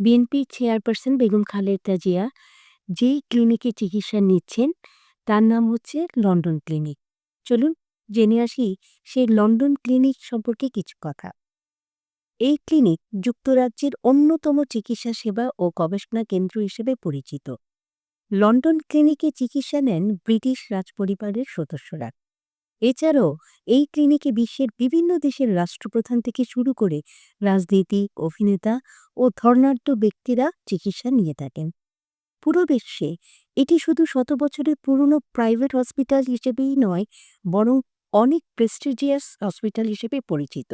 বিএনপির চেয়ারপারসন বেগম খালেদা জিয়া যেই ক্লিনিকে চিকিৎসা নিচ্ছেন, তার নাম হচ্ছে লন্ডন ক্লিনিক চলুন জেনে আসি সেই লন্ডন ক্লিনিক সম্পর্কে কিছু কথা। এই ক্লিনিক যুক্তরাজ্যের অন্যতম চিকিৎসা সেবা ও গবেষণা কেন্দ্র হিসেবে পরিচিত। লন্ডন ক্লিনিকে চিকিৎসা নেন ব্রিটিশ রাজপরিবারের সদস্যরা। এছাড়াও এই ক্লিনিকে বিশ্বের বিভিন্ন দেশের রাষ্ট্রপ্রধান থেকে শুরু করে রাজনীতি, অভিনেতা ও ধর্নাঢ্য ব্যক্তিরা চিকিৎসা নিয়ে থাকেন। পুরো বিশ্বে এটি শুধু শত বছরের পুরনো প্রাইভেট হসপিটাল হিসেবেই নয়, বরং অনেক প্রেস্টিজিয়াস হসপিটাল হিসেবে পরিচিত।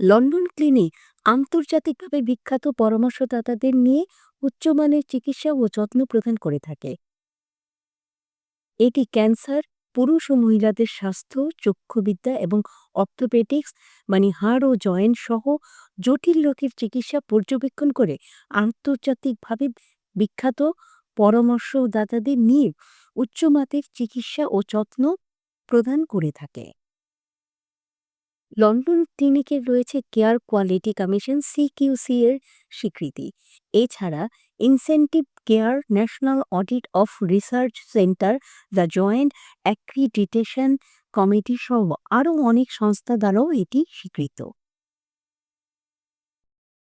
লন্ডন ক্লিনিক আন্তর্জাতিকভাবে বিখ্যাত পরামর্শদাতাদের নিয়ে উচ্চমানের চিকিৎসা ও যত্ন প্রদান করে থাকে। এটি ক্যান্সার পুরুষ ও মহিলাদের স্বাস্থ্য, চক্ষুবিদ্যা এবং অপ্থোপেটিক্স মানে হাড় ও জয়েন্ট সহ জটিল রোগের চিকিৎসা পর্যবেক্ষণ করে আন্তর্জাতিকভাবে বিখ্যাত পরামর্শদাতাদের নিয়ে উচ্চমাতের চিকিৎসা ও যত্ন প্রদান করে থাকে। লন্ডন ক্লিনিকের রয়েছে কেয়ার কোয়ালিটি কমিশন সিকিউসি এর স্বীকৃতি। এছাড়া incentive care national audit of research centre, the joint accreditation committee সহ আরও অনেক সংস্থা দ্বারাও এটি স্বীকৃত।